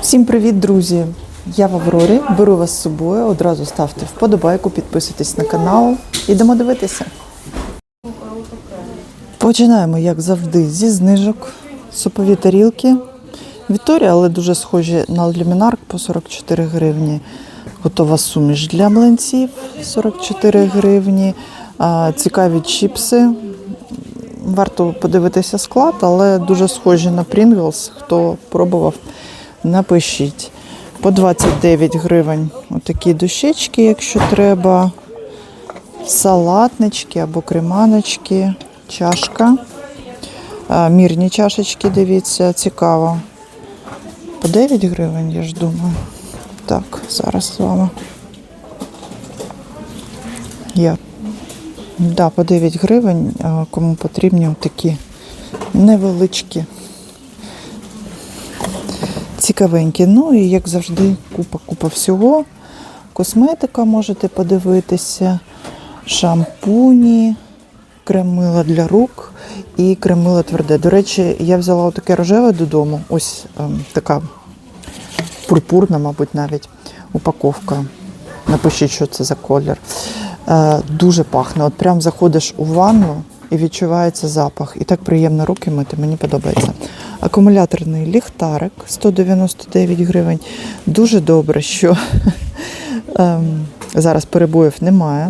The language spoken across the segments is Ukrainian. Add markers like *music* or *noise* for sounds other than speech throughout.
Всім привіт, друзі! Я в Аврорі. Беру вас з собою. Одразу ставте вподобайку, підписуйтесь на канал. Ідемо дивитися. Починаємо, як завжди, зі знижок. Супові тарілки. Вікторія, але дуже схожі на люмінарк по 44 гривні. Готова суміш для млинців 44 гривні. Цікаві чіпси. Варто подивитися склад, але дуже схожі на Pringles. Хто пробував, напишіть. По 29 гривень отакі дощечки, якщо треба. Салатнички або креманочки, чашка. Мірні чашечки, дивіться, цікаво. По 9 гривень, я ж думаю. Так, зараз з вами. Я. Да, по 9 гривень, кому потрібні такі невеличкі, цікавенькі. Ну і як завжди, купа-купа всього. Косметика можете подивитися, шампуні, кремила для рук і кремила тверде. До речі, я взяла таке рожеве додому. Ось ем, така пурпурна, мабуть, навіть упаковка. Напишіть, що це за колір. Е, дуже пахне. От прям заходиш у ванну і відчувається запах. І так приємно руки мити, мені подобається. Акумуляторний ліхтарик 199 гривень. Дуже добре, що *laughs* ем, зараз перебоїв немає.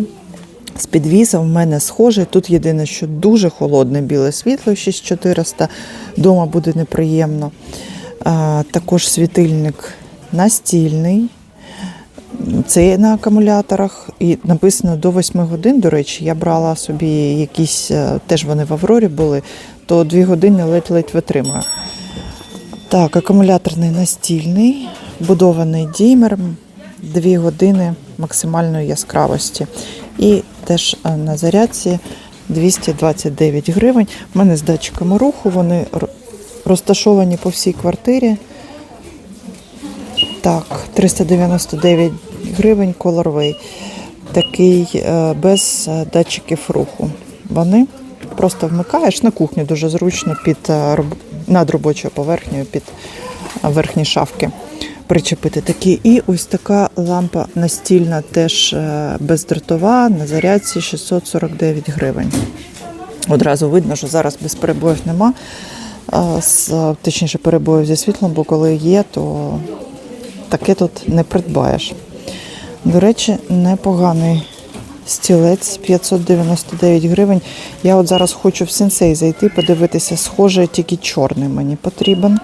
З підвісом в мене схожий. Тут єдине, що дуже холодне біле світло 6400. Дома буде неприємно. Також світильник настільний. Це на акумуляторах і написано до 8 годин. До речі, я брала собі якісь, е, теж вони в Аврорі були, то 2 години ледь-ледь витримую. Так, акумуляторний настільний, будований діймер, 2 години максимальної яскравості. І теж е, на зарядці 229 гривень. У мене з датчиками руху, вони розташовані по всій квартирі. Так, 399 гривень Colorway. Такий е, без е, датчиків руху. Вони просто вмикаєш на кухню дуже зручно під е, над робочою поверхнею, під верхні шафки причепити такі. І ось така лампа настільна, теж бездротова, на зарядці 649 гривень. Одразу видно, що зараз без перебоїв нема. Точніше, перебоїв зі світлом, бо коли є, то таке тут не придбаєш. До речі, непоганий стілець 599 гривень. Я от зараз хочу в сенсей зайти, подивитися, схоже, тільки чорний мені потрібен.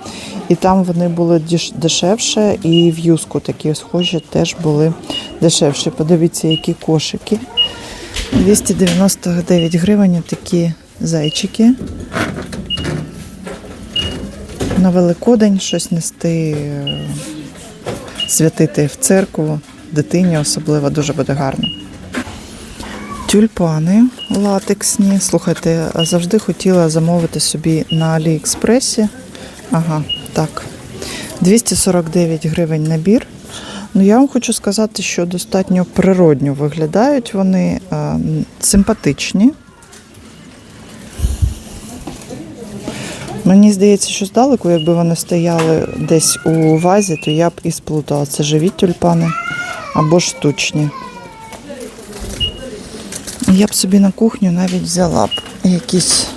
І там вони були дешевше, і в юску такі схожі теж були дешевші. Подивіться, які кошики. 299 гривень такі зайчики. На Великодень щось нести, е, святити в церкву, дитині особливо дуже буде гарно. Тюльпани латексні. Слухайте, завжди хотіла замовити собі на Аліекспресі. Ага, так. 249 гривень набір. Ну, я вам хочу сказати, що достатньо природньо виглядають вони, е, симпатичні. Мені здається, що здалеку, якби вони стояли десь у вазі, то я б і сплутала. Це живі тюльпани або штучні. Я б собі на кухню навіть взяла б якісь,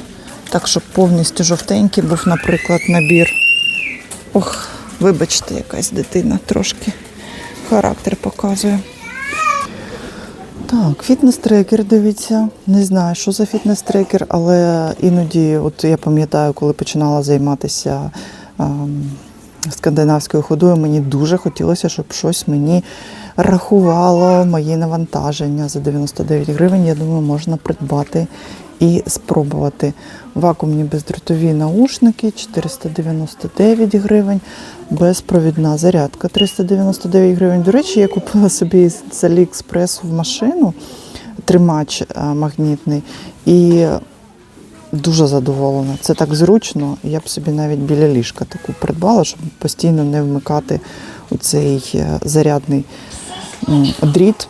так, щоб повністю жовтенький був, наприклад, набір. Ох, вибачте, якась дитина трошки характер показує. Так, фітнес-трекер, дивіться. Не знаю, що за фітнес-трекер, але іноді, от я пам'ятаю, коли починала займатися ем, скандинавською ходою, мені дуже хотілося, щоб щось мені рахувало мої навантаження за 99 гривень. Я думаю, можна придбати і спробувати. Вакуумні бездротові наушники 499 гривень, безпровідна зарядка 399 гривень. До речі, я купила собі з Аліекспресу в машину тримач е, магнітний і дуже задоволена. Це так зручно. Я б собі навіть біля ліжка таку придбала, щоб постійно не вмикати у цей зарядний м, дріт.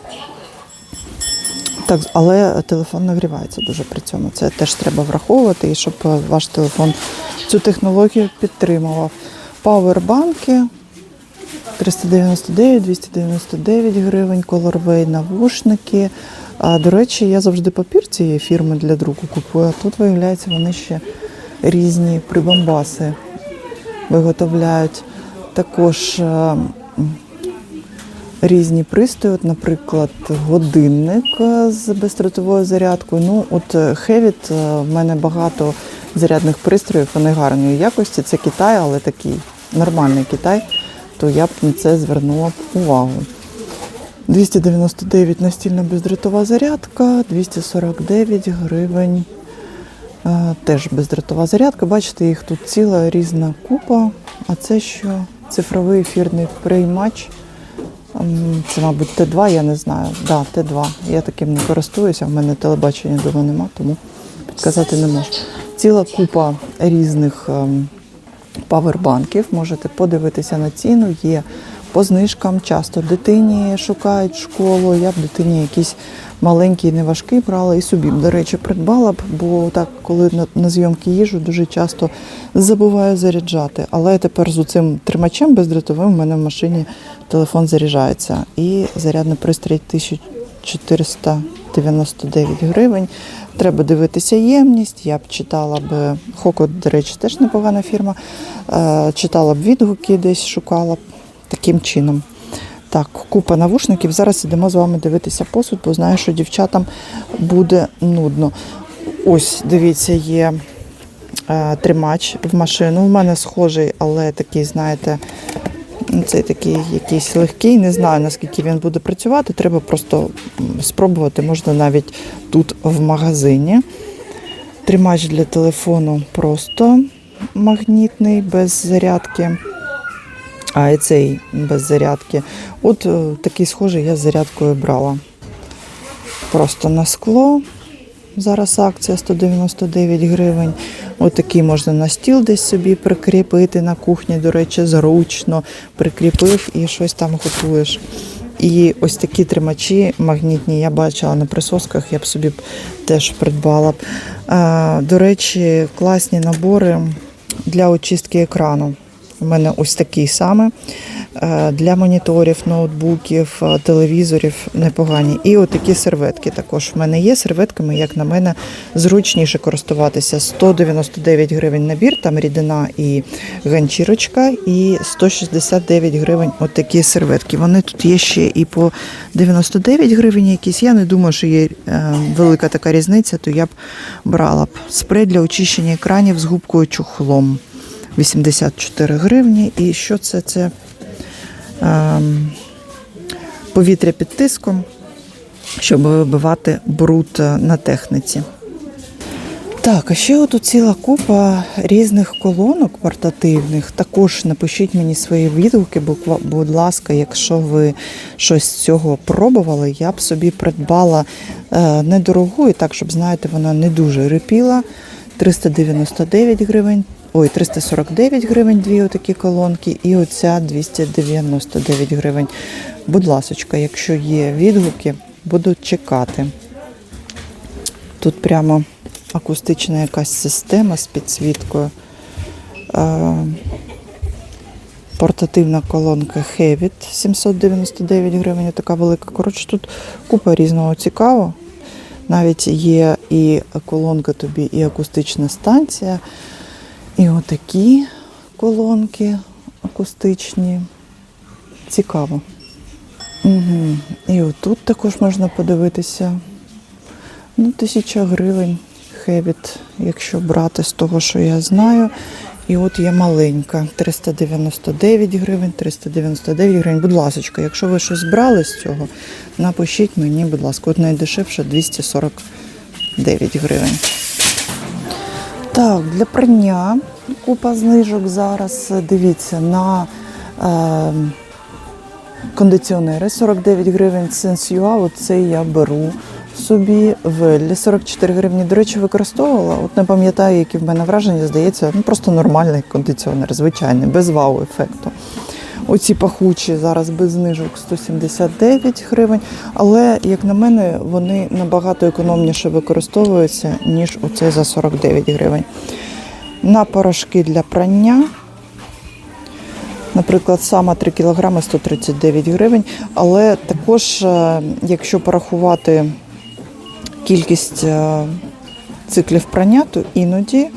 Так, але телефон нагрівається дуже при цьому. Це теж треба враховувати, і щоб е, ваш телефон цю технологію підтримував. Пауербанки 399, 299 гривень, колорвей навушники. А, до речі, я завжди папір цієї фірми для друку купую, а тут, виявляється, вони ще різні прибамбаси виготовляють. Також е, різні пристрої, от, наприклад, годинник е, з бездротовою зарядкою. Ну, от е, Hevit, е, в мене багато зарядних пристроїв, вони гарної якості. Це Китай, але такий нормальний Китай, то я б на це звернула б увагу. 299 настільна бездротова зарядка, 249 гривень. Теж бездротова зарядка. Бачите, їх тут ціла різна купа. А це що? Цифровий ефірний приймач. Це, мабуть, Т2, я не знаю. Да, Т2. Я таким не користуюся, в мене телебачення дома нема, тому підказати не можу. Ціла купа різних ем, павербанків. Можете подивитися на ціну. Є по знижкам. Часто дитині шукають школу. Я б дитині якийсь маленький, неважкий брала і собі, до речі, придбала б, бо так, коли на, на зйомки їжу, дуже часто забуваю заряджати. Але тепер з цим тримачем бездротовим в мене в машині телефон заряджається. І зарядний пристрій 1499 гривень. Треба дивитися ємність. Я б читала б Хоко, до речі, теж непогана фірма. Е, Читала б відгуки, десь шукала б таким чином. Так, купа навушників. Зараз ідемо з вами дивитися посуд, бо знаю, що дівчатам буде нудно. Ось, дивіться, є е, тримач в машину. У мене схожий, але такий, знаєте, ну, цей такий якийсь легкий. Не знаю, наскільки він буде працювати. Треба просто спробувати, можна навіть тут в магазині. Тримач для телефону просто магнітний, без зарядки. А і цей без зарядки. От е, такий схожий я з зарядкою брала. Просто на скло. Зараз акція 199 гривень. От можна на стіл десь собі прикріпити на кухні, до речі, зручно прикріпив і щось там готуєш. І ось такі тримачі магнітні я бачила на присосках, я б собі теж придбала До речі, класні набори для очистки екрану. У мене ось такий саме Е, для моніторів, ноутбуків, е, телевізорів непогані. І от такі серветки також в мене є. Серветками, як на мене, зручніше користуватися. 199 гривень набір, там рідина і ганчірочка, і 169 гривень от такі серветки. Вони тут є ще і по 99 гривень якісь. Я не думаю, що є е, велика така різниця, то я б брала б спрей для очищення екранів з губкою чухлом. 84 гривні. І що це? Це ем, повітря під тиском, щоб вибивати бруд е, на техніці. Так, а ще от ціла купа різних колонок портативних. Також напишіть мені свої відгуки, будь ласка, якщо ви щось з цього пробували, я б собі придбала е, недорогу, і так, щоб знаєте, вона не дуже рипіла. 399 гривень. Ой, 349 гривень дві отакі колонки, і оця 299 гривень. Будь ласочка, якщо є відгуки, буду чекати. Тут прямо акустична якась система з підсвіткою. Портативна колонка Hevit 799 гривень, така велика. Коротше, тут купа різного цікавого. Навіть є і колонка тобі, і акустична станція. І отакі колонки акустичні. Цікаво. Угу. І отут також можна подивитися. Ну, тисяча гривень хевіт, якщо брати з того, що я знаю. І от є маленька 399 гривень, 399 гривень. Будь ласка, якщо ви щось брали з цього, напишіть мені, будь ласка, от найдешевше 249 гривень. Так, для прання купа знижок зараз. Дивіться на е, кондиціонери 49 гривень Sensua, Оце я беру собі Веллі 44 гривні. До речі, використовувала. От не пам'ятаю, які в мене враження, здається, ну просто нормальний кондиціонер, звичайний, без вау-ефекту. Оці пахучі зараз без знижок 179 гривень. Але, як на мене, вони набагато економніше використовуються, ніж оцей за 49 гривень. На порошки для прання Наприклад, сама 3 кг 139 гривень. Але також, е, якщо порахувати кількість е, циклів прання, то іноді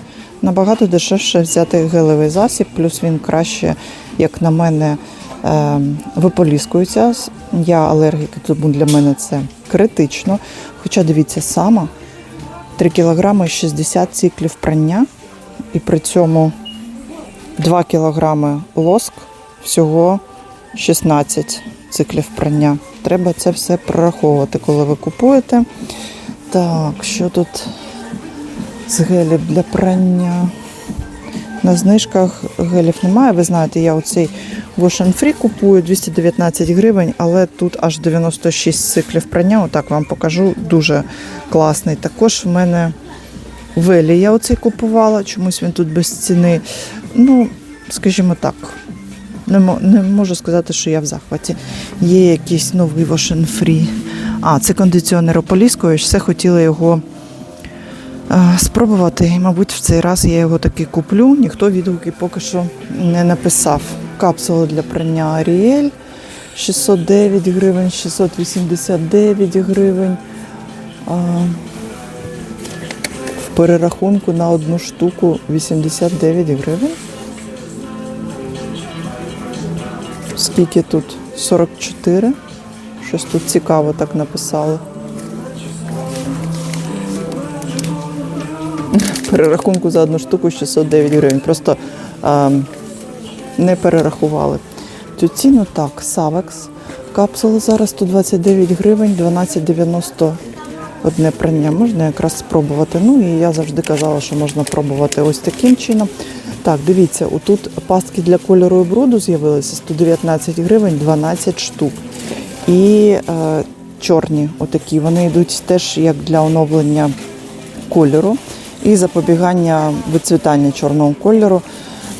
набагато дешевше взяти гелевий засіб, плюс він краще, як на мене, е, виполіскується. Я алергік, тому для мене це критично. Хоча дивіться, сама 3 кг 60 циклів прання, і при цьому 2 кг лоск всього 16 циклів прання. Треба це все прораховувати, коли ви купуєте. Так, що тут з гелів для прання? На знижках гелів немає. Ви знаєте, я оцей Wash Free купую 219 гривень, але тут аж 96 циклів прання. Отак вам покажу. Дуже класний. Також в мене Велі я оцей купувала, чомусь він тут без ціни. Ну, скажімо так, не, мо- не можу сказати, що я в захваті. Є якийсь новий Wash Free. А, це кондиціонер ополіскувач. Все хотіла його спробувати. І, мабуть, в цей раз я його таки куплю. Ніхто відгуки поки що не написав. Капсула для прання Аріель 609 гривень, 689 гривень. В перерахунку на одну штуку 89 гривень. Скільки тут? 44. Щось тут цікаво так написали. Перерахунку за одну штуку 609 гривень. Просто ем, не перерахували. Цю ціну так, Савекс. Капсула зараз 129 гривень, 12,90 одне прання. Можна якраз спробувати. Ну і я завжди казала, що можна пробувати ось таким чином. Так, дивіться, отут пастки для кольору і бруду з'явилися 119 гривень, 12 штук. І е, чорні, отакі, вони йдуть теж як для оновлення кольору і запобігання вицвітання чорного кольору.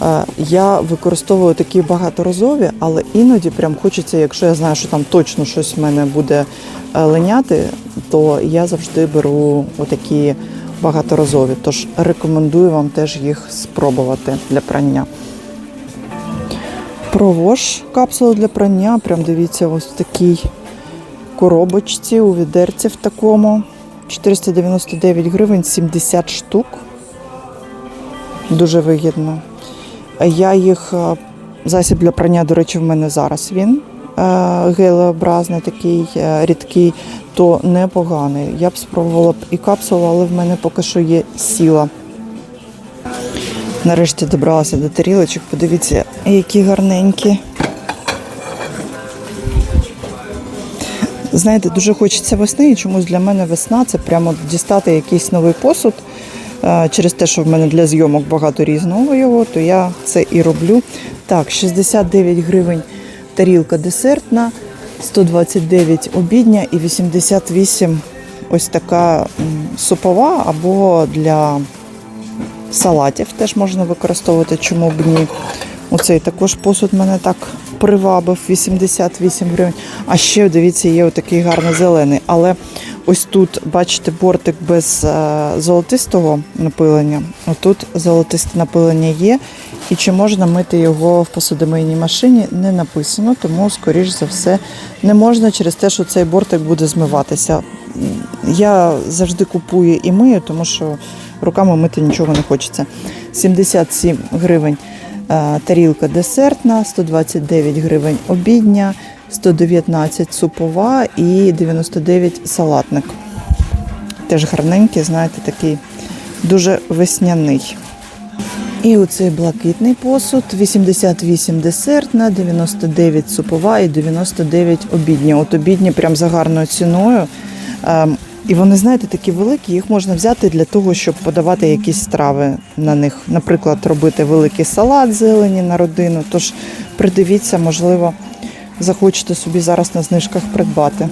Е, Я використовую такі багаторазові, але іноді прям хочеться, якщо я знаю, що там точно щось в мене буде е, линяти, то я завжди беру отакі багаторазові. Тож рекомендую вам теж їх спробувати для прання. Провож капсула для прання. Прям дивіться, ось в такій коробочці у відерці в такому. 499 гривень, 70 штук. Дуже вигідно. Я їх, е, засіб для прання, до речі, в мене зараз він е, гелеобразний, такий е, рідкий, то непоганий. Я б спробувала б і капсулу, але в мене поки що є сіла. Нарешті добралася до тарілочок. Подивіться, які гарненькі. Знаєте, дуже хочеться весни, і чомусь для мене весна це прямо дістати якийсь новий посуд. Е, Через те, що в мене для зйомок багато різного його, то я це і роблю. Так, 69 гривень тарілка десертна, 129 обідня і 88 ось така супова або для салатів теж можна використовувати, чому б ні. Оцей також посуд мене так привабив 88 гривень. А ще дивіться, є отакий гарний зелений. Але ось тут, бачите, бортик без е, золотистого напилення. Отут золотисте напилення є. І чи можна мити його в посудомийній машині, не написано, тому, скоріш за все, не можна через те, що цей бортик буде змиватися. Я завжди купую і мию, тому що руками мити нічого не хочеться. 77 гривень тарілка десертна, 129 гривень обідня, 119 супова і 99 салатник. Теж гарненький, знаєте, такий дуже весняний. І оцей блакитний посуд 88 десертна, 99 супова і 99 обідня. От обідні прям за гарною ціною. І вони, знаєте, такі великі, їх можна взяти для того, щоб подавати якісь страви на них. Наприклад, робити великий салат зелені на родину. Тож придивіться, можливо, захочете собі зараз на знижках придбати.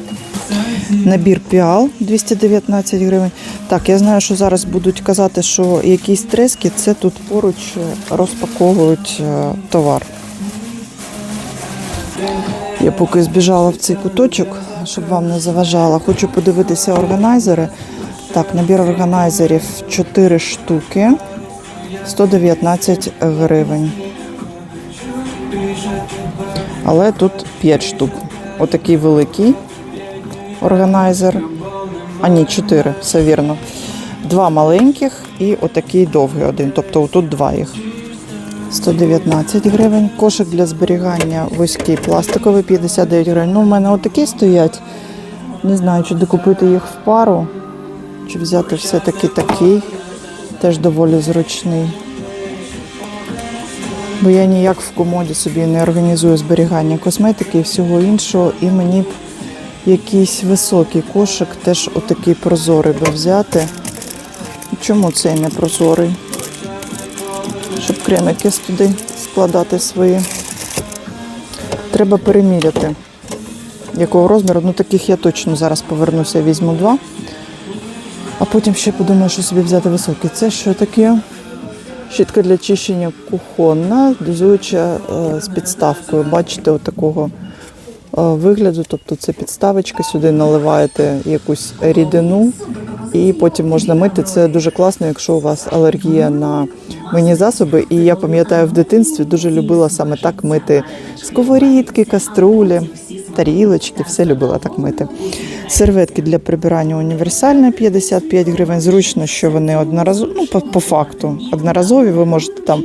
Набір піал 219 гривень. Так, я знаю, що зараз будуть казати, що якісь трески, це тут поруч розпаковують е, товар. Я поки збіжала в цей куточок, щоб вам не заважала. Хочу подивитися органайзери. Так, набір органайзерів 4 штуки, 119 гривень. Але тут 5 штук. Отакий великий органайзер. А ні, 4, все вірно. Два маленьких і отакий довгий один. Тобто тут два їх. 119 гривень. Кошик для зберігання вузький пластиковий 59 гривень. Ну, у мене отакі стоять. Не знаю, чи докупити їх в пару, чи взяти все-таки такий. Теж доволі зручний. Бо я ніяк в комоді собі не організую зберігання косметики і всього іншого. І мені б якийсь високий кошик, теж отакий прозорий би взяти. Чому цей не прозорий? Щоб кремики туди складати свої. Треба переміряти, якого розміру. Ну таких я точно зараз повернуся, візьму два. А потім ще подумаю, що собі взяти високий. Це що таке? Щітка для чищення кухонна, дозуюча е, з підставкою. Бачите, отакого е, вигляду. Тобто це підставочка, сюди наливаєте якусь рідину і потім можна мити. Це дуже класно, якщо у вас алергія на мийні засоби. І я пам'ятаю, в дитинстві дуже любила саме так мити сковорідки, каструлі, тарілочки, все любила так мити. Серветки для прибирання універсальні 55 гривень. Зручно, що вони одноразові, ну, по, по факту одноразові. Ви можете там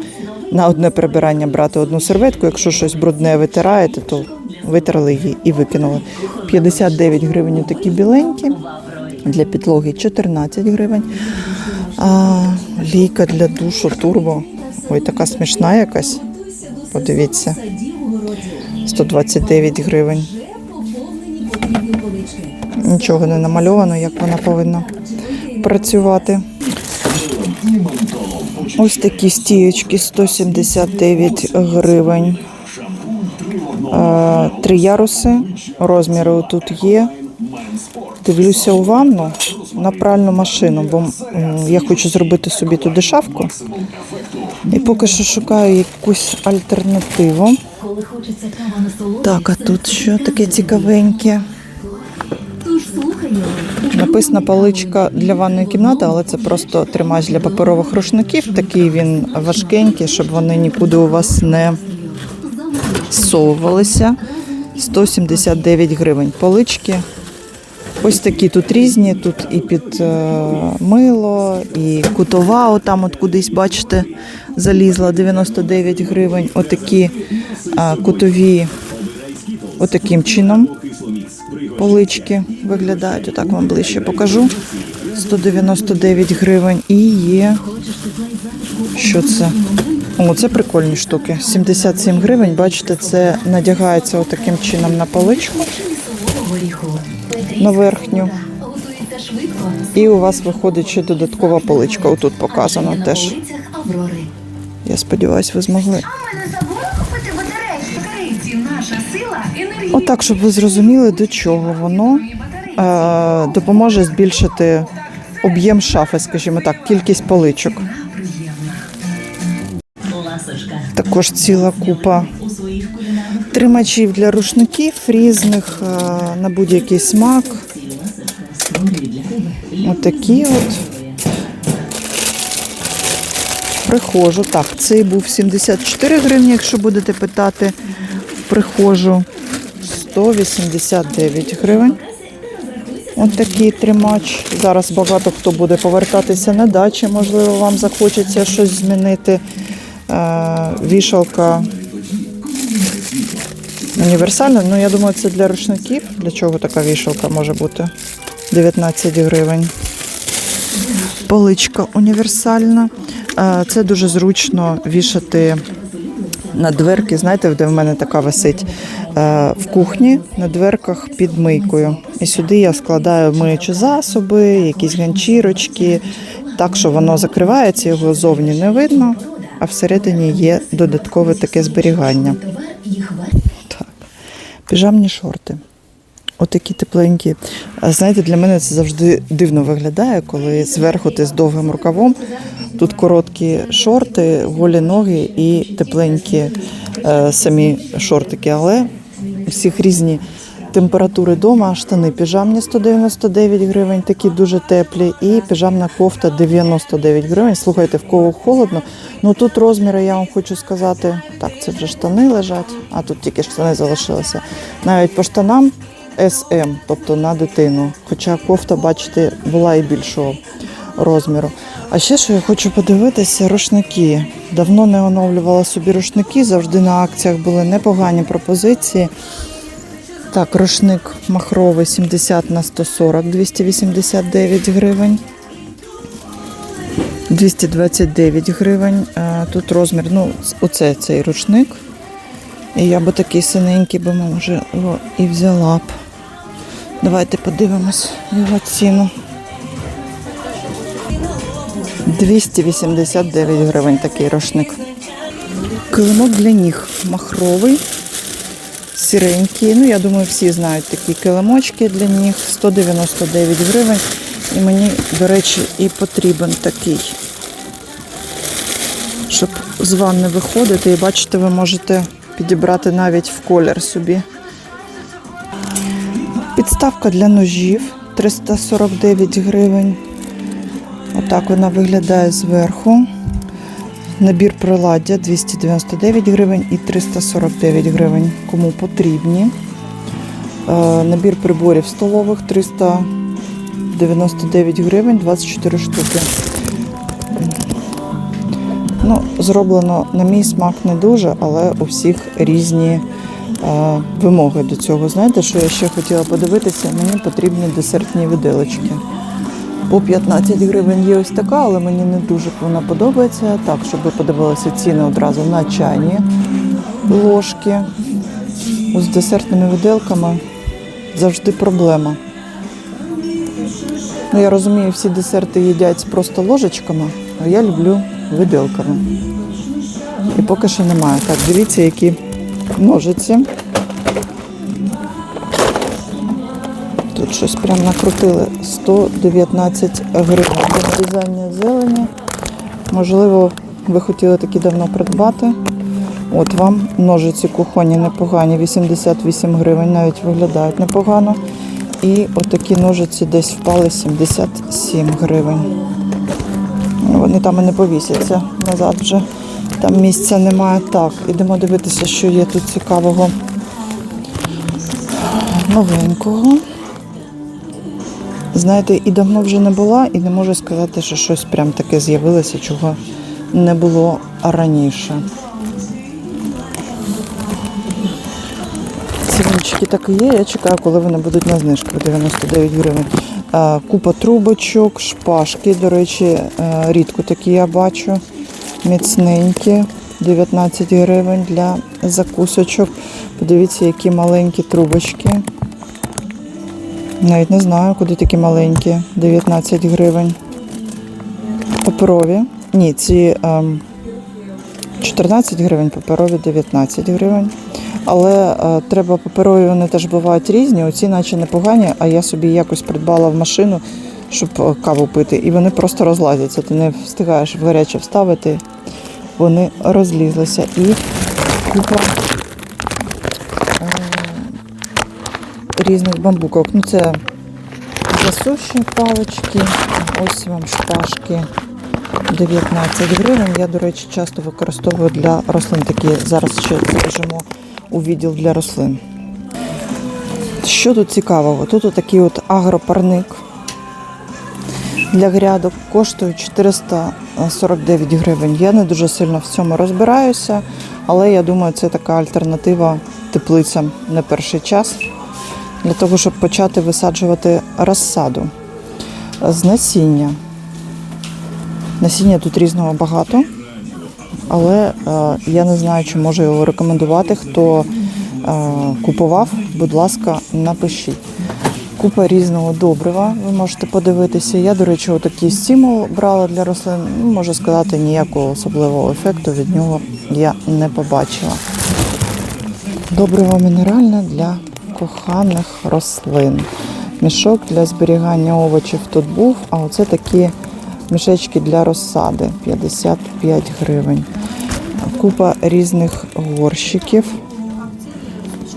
на одне прибирання брати одну серветку. Якщо щось брудне витираєте, то витерли її і викинули. 59 гривень такі біленькі. Для підлоги 14 гривень. А, лійка для душу турбо. Ой, така смішна якась. Подивіться. 129 гривень. Нічого не намальовано, як вона повинна працювати. Ось такі стієчки 179 гривень. Е, Три яруси. Розміри тут є. Дивлюся у ванну на пральну машину, бо я хочу зробити собі туди шафку. І поки що шукаю якусь альтернативу. Так, а тут що таке цікавеньке? Написана паличка для ванної кімнати, але це просто тримач для паперових рушників. Такий він важкенький, щоб вони нікуди у вас не зсовувалися. 179 гривень. Полички. Ось такі тут різні. Тут і під е, мило, і кутова, отам от кудись, бачите, залізла 99 гривень. Отакі е, кутові, отаким чином полички виглядають. Отак вам ближче покажу. 199 гривень. І є. Що це? О, це прикольні штуки. 77 гривень. Бачите, це надягається отаким чином на поличку. На верхню. І у вас виходить ще додаткова поличка. Отут показано теж. Я сподіваюся, ви змогли. Отак, щоб ви зрозуміли, до чого воно е, допоможе збільшити об'єм шафи, скажімо так, кількість поличок. Також ціла купа тримачів для рушників різних е, на будь-який смак. Отакі от. Прихожу. Так, цей був 74 гривні, якщо будете питати. Прихожу 189 гривень. Ось такий тримач. Зараз багато хто буде повертатися на дачі, можливо, вам захочеться щось змінити. Е, вішалка універсальна. Ну, я думаю, це для рушників. Для чого така вішалка може бути? 19 гривень. Поличка універсальна. Е, Це дуже зручно вішати на дверки. Знаєте, де в мене така висить Е, в кухні на дверках під мийкою. І сюди я складаю миючі засоби, якісь ганчірочки, так що воно закривається, його зовні не видно, а всередині є додаткове таке зберігання. Піжамні шорти. Отакі тепленькі. Знаєте, для мене це завжди дивно виглядає, коли зверху ти з довгим рукавом. Тут короткі шорти, голі ноги і тепленькі е, самі шортики. Але у всіх різні температури вдома, штани піжамні 199 гривень, такі дуже теплі, і піжамна кофта 99 гривень. Слухайте, в кого холодно. Ну тут розміри, я вам хочу сказати, так, це вже штани лежать, а тут тільки штани залишилися. Навіть по штанам SM, тобто на дитину. Хоча кофта, бачите, була і більшого розміру. А ще що я хочу подивитися, рушники. Давно не оновлювала собі рушники, завжди на акціях були непогані пропозиції. Так, рушник махровий 70 на 140, 289 гривень. 229 гривень. Тут розмір, ну, оце цей рушник. І я би такий синенький би може його і взяла б. Давайте подивимось його ціну. 289 гривень такий рушник. Килимок для ніг махровий, сіренький. Ну, я думаю, всі знають такі килимочки для ніг. 199 гривень. І мені, до речі, і потрібен такий. Щоб з ванни виходити. І бачите, ви можете підібрати навіть в колір собі. Підставка для ножів 349 гривень. Отак вона виглядає зверху. Набір приладдя 299 гривень і 349 гривень, кому потрібні. Е, Набір приборів столових 399 гривень, 24 штуки. Ну, зроблено на мій смак не дуже, але у всіх різні е, вимоги до цього. Знаєте, що я ще хотіла подивитися? Мені потрібні десертні виделочки. По 15 гривень є ось така, але мені не дуже вона подобається. Так, щоб ви подивилися ціни одразу на чайні ложки. З десертними виделками завжди проблема. Ну, я розумію, всі десерти їдять просто ложечками, а я люблю виделками. І поки що немає. Так, дивіться, які ножиці. Тут щось прям накрутили 119 гривень для нарізання зелені. Можливо, ви хотіли такі давно придбати. От вам ножиці кухонні непогані, 88 гривень, навіть виглядають непогано. І отакі ножиці десь впали 77 гривень. Вони там і не повісяться назад вже. Там місця немає. Так, ідемо дивитися, що є тут цікавого новенького. Знаєте, і давно вже не була, і не можу сказати, що щось прям таке з'явилося, чого не було раніше. Ціннички так і є. Я чекаю, коли вони будуть на знижках 99 гривень. Купа трубочок, шпажки. До речі, е, рідко такі я бачу. Міцненькі. 19 гривень для закусочок. Подивіться, які маленькі трубочки. Навіть не знаю, куди такі маленькі. 19 гривень. Паперові. Ні, ці ем, 14 гривень, паперові 19 гривень. Але е, треба паперові, вони теж бувають різні. Оці наче непогані, а я собі якось придбала в машину, щоб е, каву пити. І вони просто розлазяться. Ти не встигаєш в гаряче вставити. Вони розлізлися. І купа різних бамбукок. Ну, це засуші палички. Ось вам шпажки 19 гривень. Я, до речі, часто використовую для рослин такі. Зараз ще збережемо у відділ для рослин. Що тут цікавого? Тут отакий от агропарник для грядок коштує 449 гривень. Я не дуже сильно в цьому розбираюся, але я думаю, це така альтернатива теплицям не перший час для того, щоб почати висаджувати розсаду з насіння. Насіння тут різного багато, але е, я не знаю, чи можу його рекомендувати. Хто е, купував, будь ласка, напишіть. Купа різного добрива, ви можете подивитися. Я, до речі, отакий стимул брала для рослин. Ну, можу сказати, ніякого особливого ефекту від нього я не побачила. Добриво мінеральне для коханих рослин. Мішок для зберігання овочів тут був, а оце такі мішечки для розсади 55 гривень. Купа різних горщиків.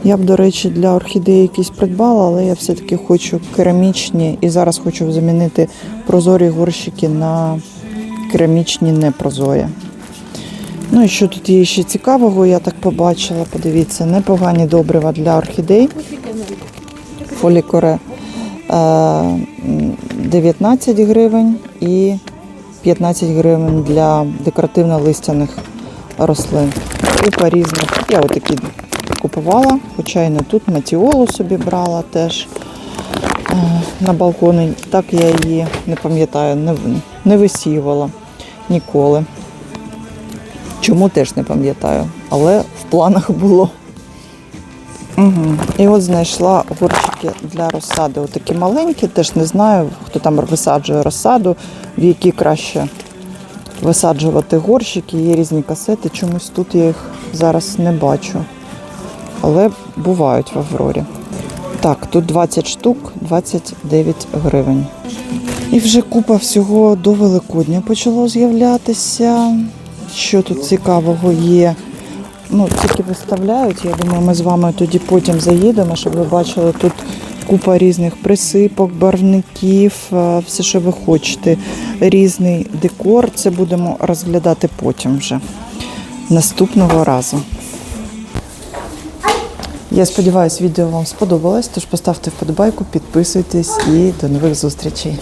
Я б, до речі, для орхідеї якісь придбала, але я все-таки хочу керамічні і зараз хочу замінити прозорі горщики на керамічні непрозорі. Ну і що тут є ще цікавого, я так побачила. Подивіться, непогані добрива для орхідей. Фолікоре е, 19 гривень і 15 гривень для декоративно-листяних рослин. Купа різних. Я отакі купувала, хоча й не тут матіолу собі брала теж е, на балконі. Так я її не пам'ятаю, не висіювала ніколи. Чому теж не пам'ятаю, але в планах було. Угу. І от знайшла горщики для розсади. Отакі маленькі, теж не знаю, хто там висаджує розсаду, в які краще висаджувати горщики. Є різні касети. Чомусь тут я їх зараз не бачу. Але бувають в Аврорі. Так, тут 20 штук, 29 гривень. І вже купа всього до Великодня почало з'являтися. Що тут цікавого є? Ну, тільки виставляють. Я думаю, ми з вами тоді потім заїдемо, щоб ви бачили тут купа різних присипок, барвників, е, все, що ви хочете. Різний декор. Це будемо розглядати потім вже наступного разу. Я сподіваюся, відео вам сподобалось, тож поставте вподобайку, підписуйтесь і до нових зустрічей.